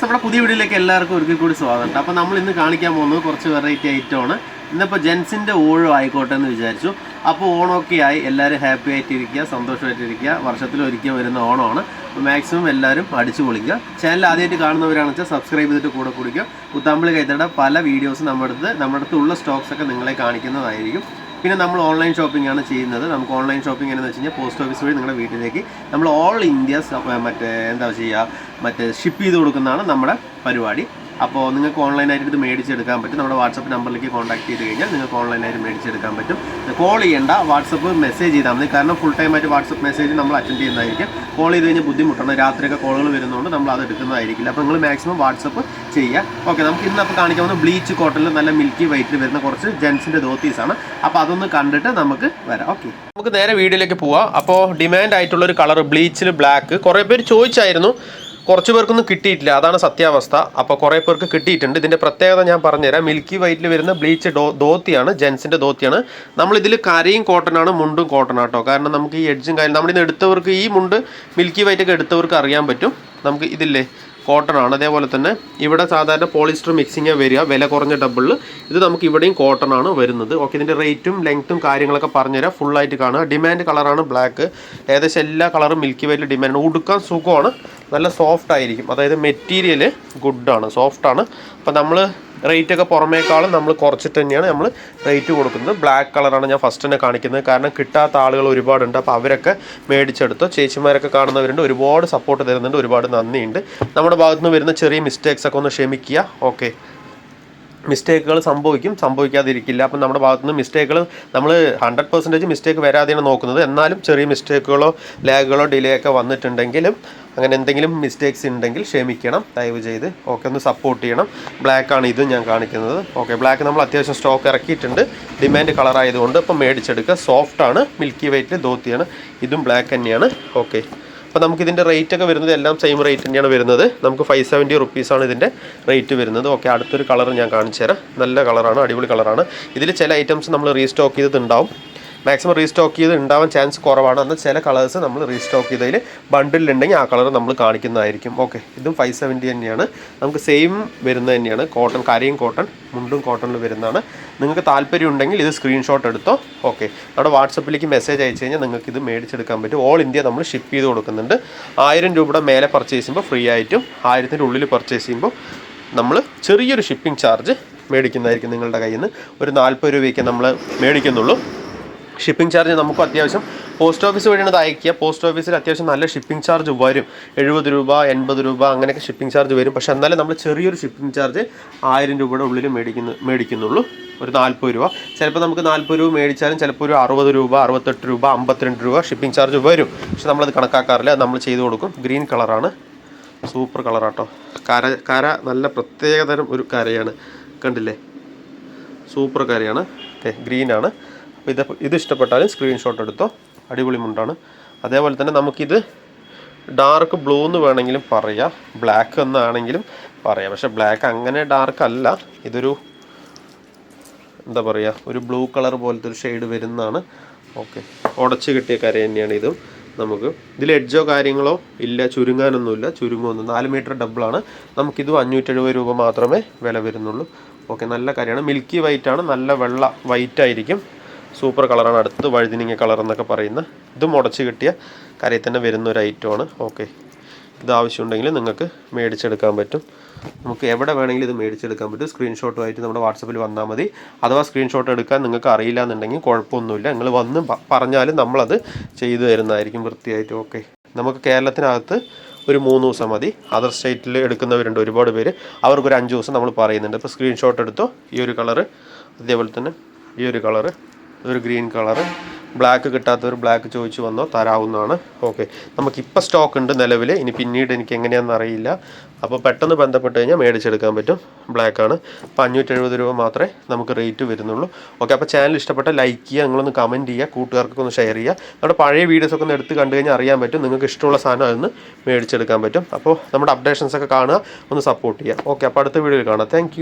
നമ്മുടെ പുതിയ വീഡിയോയിലേക്ക് എല്ലാവർക്കും ഒരിക്കൽ കൂടി സ്വാഗതം. അപ്പോൾ നമ്മൾ ഇന്ന് കാണിക്കാൻ പോകുന്നത് കുറച്ച് വെറൈറ്റി ഐറ്റമാണ്. ഇന്നിപ്പോൾ ജെൻസിന്റെ ഓഴം ആയിക്കോട്ടെ എന്ന് വിചാരിച്ചു. അപ്പോൾ ഓണമൊക്കെ ആയി. എല്ലാവരും ഹാപ്പി ആയിട്ടിരിക്കുക സന്തോഷമായിട്ടിരിക്കുക. വർഷത്തിൽ ഒരിക്കൽ വരുന്ന ഓണമാണ്. അപ്പോൾ മാക്സിമം എല്ലാവരും അടിച്ചു പൊളിക്കുക. ചാനൽ ആദ്യമായിട്ട് കാണുന്നവരാണെന്ന് വെച്ചാൽ സബ്സ്ക്രൈബ് ചെയ്തിട്ട് കൂടെ കുടിക്കുക. കുത്താമ്പളി കൈത്തട പല വീഡിയോസ് നമ്മുടെ അടുത്ത് നമ്മുടെ അടുത്തുള്ള സ്റ്റോക്സൊക്കെ നിങ്ങളെ കാണിക്കുന്നതായിരിക്കും. പിന്നെ നമ്മൾ ഓൺലൈൻ ഷോപ്പിംഗ് ആണ് ചെയ്യുന്നത്. നമുക്ക് ഓൺലൈൻ ഷോപ്പിംഗ് എന്ന് വെച്ച് കഴിഞ്ഞാൽ പോസ്റ്റ് ഓഫീസ് വഴി നിങ്ങളുടെ വീട്ടിലേക്ക് നമ്മൾ ഓൾ ഇന്ത്യ മറ്റേ എന്താ ചെയ്യുക? മറ്റേ ഷിപ്പ് ചെയ്ത് കൊടുക്കുന്നതാണ് നമ്മുടെ പരിപാടി. അപ്പോൾ നിങ്ങൾക്ക് ഓൺലൈനായിട്ട് ഇത് മേടിച്ചെടുക്കാൻ പറ്റും. നമ്മുടെ വാട്സപ്പ് നമ്പറിലേക്ക് കോൺടാക്ട് ചെയ്ത് കഴിഞ്ഞാൽ നിങ്ങൾക്ക് ഓൺലൈനായിട്ട് മേടിച്ചെടുക്കാൻ പറ്റും. കോൾ ചെയ്യേണ്ട വാട്സപ്പ് മെസ്സേജ് ചെയ്താൽ മതി. കാരണം ഫുൾ ടൈം ആയിട്ട് വാട്സപ്പ് മെസ്സേജ് നമ്മൾ അറ്റൻഡ് ചെയ്യുന്നതായിരിക്കും. കോൾ ചെയ്ത് കഴിഞ്ഞാൽ ബുദ്ധിമുട്ടാണ്. രാത്രിയൊക്കെ കോളുകൾ വരുന്നതുകൊണ്ട് നമ്മൾ അത് എടുക്കുന്നതായിരിക്കില്ല. അപ്പോൾ നിങ്ങൾ മാക്സിമം വാട്സപ്പ് ചെയ്യുക. ഓക്കെ നമുക്ക് ഇന്ന് അപ്പോൾ കാണിക്കാൻ പോകുന്നത് ബ്ലീച്ച് കോട്ടണിൽ നല്ല മിൽക്കി വൈറ്റിൽ വരുന്ന കുറച്ച് ജെൻസിന്റെ ധോത്തീസാണ് അപ്പോൾ അതൊന്ന് കണ്ടിട്ട് നമുക്ക് വരാം. ഓക്കെ നമുക്ക് നേരെ വീഡിയോയിലേക്ക് പോവാം. അപ്പോൾ ഡിമാൻഡ് ആയിട്ടുള്ളൊരു കളർ ബ്ലീച്ചിൽ ബ്ലാക്ക് കുറേ പേര് ചോദിച്ചായിരുന്നു. കുറച്ച് പേർക്കൊന്നും കിട്ടിയിട്ടില്ല. അതാണ് സത്യാവസ്ഥ. അപ്പോൾ കുറേ പേർക്ക് കിട്ടിയിട്ടുണ്ട്. ഇതിന്റെ പ്രത്യേകത ഞാൻ പറഞ്ഞുതരാം. മിൽക്കി വൈറ്റിൽ വരുന്ന ബ്ലീച്ച് ഡോ ധോത്തിയാണ് ജെൻസിന്റെ ധോത്തിയാണ്. നമ്മളിതിൽ കരയും കോട്ടനാണ് മുണ്ടും കോട്ടൺ ആട്ടോ കാരണം നമുക്ക് ഈ എഡ്ജും കാര്യം നമ്മളിന്ന് എടുത്തവർക്ക് ഈ മുണ്ട് മിൽക്കി വൈറ്റ് ഒക്കെ എടുത്തവർക്ക് അറിയാൻ പറ്റും. നമുക്ക് ഇതില്ലേ കോട്ടൺ ആണ് അതേപോലെ തന്നെ ഇവിടെ സാധാരണ പോളിസ്റ്റർ മിക്സിങ് വരിക വില കുറഞ്ഞ ഡബിളിൽ ഇത് നമുക്ക് ഇവിടെയും കോട്ടൺ ആണ് വരുന്നത്. ഓക്കെ ഇതിന്റെ റേറ്റും ലെങ്ത്തും കാര്യങ്ങളൊക്കെ പറഞ്ഞുതരാം. ഫുള്ളായിട്ട് കാണുക. ഡിമാൻഡ് കളറാണ് ബ്ലാക്ക് ഏകദേശം എല്ലാ കളറും മിൽക്കി വൈറ്റിൽ ഡിമാൻഡ് ഉടുക്കാൻ സുഖമാണ്. നല്ല സോഫ്റ്റ് ആയിരിക്കും. അതായത് മെറ്റീരിയൽ ഗുഡാണ് സോഫ്റ്റാണ് അപ്പോൾ നമ്മൾ റേറ്റ് ഒക്കെ പുറമേക്കാളും നമ്മൾ കുറച്ചിട്ട് തന്നെയാണ് നമ്മൾ റേറ്റ് കൊടുക്കുന്നത്. ബ്ലാക്ക് കളറാണ് ഞാൻ ഫസ്റ്റ് തന്നെ കാണിക്കുന്നത്. കാരണം കിട്ടാത്ത ആളുകൾ ഒരുപാടുണ്ട്. അപ്പോൾ അവരൊക്കെ മേടിച്ചെടുത്തു. ചേച്ചിമാരൊക്കെ കാണുന്നവരുണ്ട്. ഒരുപാട് സപ്പോർട്ട് തരുന്നുണ്ട്. ഒരുപാട് നന്ദിയുണ്ട്. നമ്മുടെ ഭാഗത്തുനിന്ന് വരുന്ന ചെറിയ മിസ്റ്റേക്സ് ഒക്കെ ഒന്ന് ക്ഷമിക്കുക. ഓക്കെ മിസ്റ്റേക്കുകൾ സംഭവിക്കും സംഭവിക്കാതിരിക്കില്ല. അപ്പം നമ്മുടെ ഭാഗത്ത് നിന്ന് മിസ്റ്റേക്കുകൾ നമ്മൾ ഹൺഡ്രഡ് പെർസെന്റേജ് മിസ്റ്റേക്ക് വരാതെയാണ് നോക്കുന്നത്. എന്നാലും ചെറിയ മിസ്റ്റേക്കുകളോ ലാഗുകളോ ഡിലേ ഒക്കെ വന്നിട്ടുണ്ടെങ്കിലും അങ്ങനെ എന്തെങ്കിലും മിസ്റ്റേക്സ് ഉണ്ടെങ്കിൽ ക്ഷമിക്കണം ദയവ് ചെയ്ത്. ഓക്കെ ഒന്ന് സപ്പോർട്ട് ചെയ്യണം. ബ്ലാക്ക് ആണ് ഇത് ഞാൻ കാണിക്കുന്നത്. ഓക്കെ ബ്ലാക്ക് നമ്മൾ അത്യാവശ്യം സ്റ്റോക്ക് ഇറക്കിയിട്ടുണ്ട്. ഡിമാൻഡ് കളറായതുകൊണ്ട് ഇപ്പം മേടിച്ചെടുക്കുക. സോഫ്റ്റ് ആണ് മിൽക്കി വൈറ്റിൽ ധോത്തിയാണ്. ഇതും ബ്ലാക്ക് തന്നെയാണ്. ഓക്കെ അപ്പോൾ നമുക്ക് ഇതിന്റെ റേറ്റ് ഒക്കെ വരുന്നത് എല്ലാം സെയിം റേറ്റ് തന്നെയാണ് വരുന്നത്. നമുക്ക് ഫൈവ് സെവന്റി റുപ്പീസാണ് ഇതിന്റെ റേറ്റ് വരുന്നത്. ഓക്കെ അടുത്തൊരു കളർ ഞാൻ കാണിച്ചു തരാം നല്ല കളറാണ് അടിപൊളി കളറാണ് ഇതിൽ ചില ഐറ്റംസ് നമ്മൾ റീസ്റ്റോക്ക് ചെയ്തിട്ടുണ്ടാവും. മാക്സിമം റീസ്റ്റോക്ക് ചെയ്ത് ഉണ്ടാവാൻ ചാൻസ് കുറവാണ്. എന്നാൽ ചില കളേഴ്സ് നമ്മൾ റീസ്റ്റോക്ക് ചെയ്തതിൽ ബണ്ടിലുണ്ടെങ്കിൽ ആ കളർ നമ്മൾ കാണിക്കുന്നതായിരിക്കും. ഓക്കെ ഇതും ഫൈവ് സെവന്റി തന്നെയാണ്. നമുക്ക് സെയിം വരുന്നത് തന്നെയാണ്. കോട്ടൺ കരയും കോട്ടൺ മുണ്ടും കോട്ടണിൽ വരുന്നതാണ്. നിങ്ങൾക്ക് താല്പര്യം ഉണ്ടെങ്കിൽ ഇത് സ്ക്രീൻഷോട്ട് എടുത്തോ. ഓക്കെ നമ്മുടെ വാട്സപ്പിലേക്ക് മെസ്സേജ് അയച്ചു കഴിഞ്ഞാൽ നിങ്ങൾക്ക് ഇത് മേടിച്ചെടുക്കാൻ പറ്റും. ഓൾ ഇന്ത്യ നമ്മൾ ഷിപ്പ് ചെയ്ത് കൊടുക്കുന്നുണ്ട്. ആയിരം രൂപയുടെ മേലെ പർച്ചേസ് ചെയ്യുമ്പോൾ ഫ്രീ ആയിട്ടും ആയിരത്തിന്റെ ഉള്ളിൽ പർച്ചേസ് ചെയ്യുമ്പോൾ നമ്മൾ ചെറിയൊരു ഷിപ്പിംഗ് ചാർജ് മേടിക്കുന്നതായിരിക്കും നിങ്ങളുടെ കയ്യിൽ നിന്ന് ഒരു നാൽപ്പത് രൂപയ്ക്ക് നമ്മൾ മേടിക്കുന്നുള്ളൂ. ഷിപ്പിംഗ് ചാർജ് നമുക്ക് അത്യാവശ്യം. പോസ്റ്റ് ഓഫീസ് വഴിയാണ് അയക്കുക. പോസ്റ്റ് ഓഫീസിൽ അത്യാവശ്യം നല്ല ഷിപ്പിംഗ് ചാർജ് വരും. എഴുപത് രൂപ എൺപത് രൂപ അങ്ങനെയൊക്കെ ഷിപ്പിംഗ് ചാർജ് വരും. പക്ഷേ എന്നാലും നമ്മൾ ചെറിയൊരു ഷിപ്പിംഗ് ചാർജ് ആയിരം രൂപയുടെ ഉള്ളിൽ മേടിക്കുന്നു മേടിക്കുന്നുള്ളൂ. ഒരു നാൽപ്പത് രൂപ. ചിലപ്പോൾ നമുക്ക് നാൽപ്പത് രൂപ മേടിച്ചാലും ചിലപ്പോൾ ഒരു അറുപത് രൂപ അറുപത്തെട്ട് രൂപ അമ്പത്തിരണ്ട് രൂപ ഷിപ്പിംഗ് ചാർജ് വരും. പക്ഷെ നമ്മളത് കണക്കാക്കാറില്ല. നമ്മൾ ചെയ്ത് കൊടുക്കും. ഗ്രീൻ കളറാണ് സൂപ്പർ കളറാട്ടോ കര കര നല്ല പ്രത്യേകതരം ഒരു കരയാണ്. കണ്ടില്ലേ? സൂപ്പർ കരയാണ്. ഗ്രീനാണ് അപ്പോൾ ഇത് ഇത് ഇഷ്ടപ്പെട്ടാലും സ്ക്രീൻഷോട്ട് എടുത്തോ. അടിപൊളി മുണ്ടാണ്. അതേപോലെ തന്നെ നമുക്കിത് ഡാർക്ക് ബ്ലൂ എന്ന് വേണമെങ്കിലും പറയാം. ബ്ലാക്ക് എന്നാണെങ്കിലും പറയാം. പക്ഷേ ബ്ലാക്ക് അങ്ങനെ ഡാർക്ക് അല്ല. ഇതൊരു എന്താ പറയുക ഒരു ബ്ലൂ കളർ പോലത്തെ ഒരു ഷെയ്ഡ് വരുന്നതാണ്. ഓക്കെ ഉടച്ച് കിട്ടിയ കര തന്നെയാണ് ഇതും. നമുക്ക് ഇതിൽ എഡ്ജോ കാര്യങ്ങളോ ഇല്ല ചുരുങ്ങാനൊന്നുമില്ല. ചുരുങ്ങുമൊന്നും നാല് മീറ്റർ ഡബിളാണ് നമുക്കിതും അഞ്ഞൂറ്റെഴുപത് രൂപ മാത്രമേ വില വരുന്നുള്ളൂ. ഓക്കെ നല്ല കരയാണ്. മിൽക്കി വൈറ്റ് ആണ്. നല്ല വെള്ള വൈറ്റ് ആയിരിക്കും. സൂപ്പർ കളറാണ് അടുത്ത് വഴുതിനിങ്ങ കളർ എന്നൊക്കെ പറയുന്ന. ഇത് മുടച്ച് കിട്ടിയ കരയിൽ തന്നെ വരുന്ന ഒരു ഐറ്റം ആണ്. ഓക്കെ ഇത് ആവശ്യമുണ്ടെങ്കിൽ നിങ്ങൾക്ക് മേടിച്ചെടുക്കാൻ പറ്റും. നമുക്ക് എവിടെ വേണമെങ്കിലും ഇത് മേടിച്ചെടുക്കാൻ പറ്റും. സ്ക്രീൻഷോട്ടുമായിട്ട് നമ്മുടെ വാട്സപ്പിൽ വന്നാൽ മതി. അഥവാ സ്ക്രീൻഷോട്ട് എടുക്കാൻ നിങ്ങൾക്ക് അറിയില്ല എന്നുണ്ടെങ്കിൽ കുഴപ്പമൊന്നുമില്ല. നിങ്ങൾ വന്ന് പറഞ്ഞാലും നമ്മളത് ചെയ്തു തരുന്നതായിരിക്കും വൃത്തിയായിട്ട്. ഓക്കെ നമുക്ക് കേരളത്തിനകത്ത് ഒരു മൂന്ന് ദിവസം മതി. അതർ സ്റ്റേറ്റിൽ എടുക്കുന്നവരുണ്ട് ഒരുപാട് പേര്. അവർക്കൊരു അഞ്ച് ദിവസം നമ്മൾ പറയുന്നുണ്ട്. ഇപ്പോൾ സ്ക്രീൻഷോട്ട് എടുത്തോ? ഈ ഒരു കളറ്. അതേപോലെ തന്നെ ഈ ഒരു കളറ്. ഒരു ഗ്രീൻ കളറ് ബ്ലാക്ക് കിട്ടാത്തവർ ബ്ലാക്ക് ചോദിച്ചു വന്നോ തരാവുന്നതാണ്. ഓക്കെ. നമുക്കിപ്പോൾ സ്റ്റോക്ക് ഉണ്ട് നിലവിൽ ഇനി പിന്നീട് എനിക്ക് എങ്ങനെയാണെന്ന് അറിയില്ല. അപ്പോൾ പെട്ടെന്ന് ബന്ധപ്പെട്ട് കഴിഞ്ഞാൽ മേടിച്ചെടുക്കാൻ പറ്റും. ബ്ലാക്കാണ് അപ്പോൾ അഞ്ഞൂറ്റി എഴുപത് രൂപ മാത്രമേ നമുക്ക് റേറ്റ് വരുന്നുള്ളൂ. ഓക്കെ. അപ്പോൾ ചാനൽ ഇഷ്ടപ്പെട്ട ലൈക്ക് ചെയ്യുക നിങ്ങളൊന്ന് കമന്റ് ചെയ്യുക കൂട്ടുകാർക്കൊക്കെ ഒന്ന് ഷെയർ ചെയ്യുക. നമ്മുടെ പഴയ വീഡിയോസൊക്കെ ഒന്ന് എടുത്ത് കണ്ടു കഴിഞ്ഞാൽ അറിയാൻ പറ്റും. നിങ്ങൾക്ക് ഇഷ്ടമുള്ള സാധനം അതൊന്ന് മേടിച്ചെടുക്കാൻ പറ്റും. അപ്പോൾ നമ്മുടെ അപ്ഡേഷൻസൊക്കെ കാണുക ഒന്ന് സപ്പോർട്ട് ചെയ്യുക. ഓക്കെ. അപ്പോൾ അടുത്ത വീഡിയോയിൽ കാണാം. താങ്ക്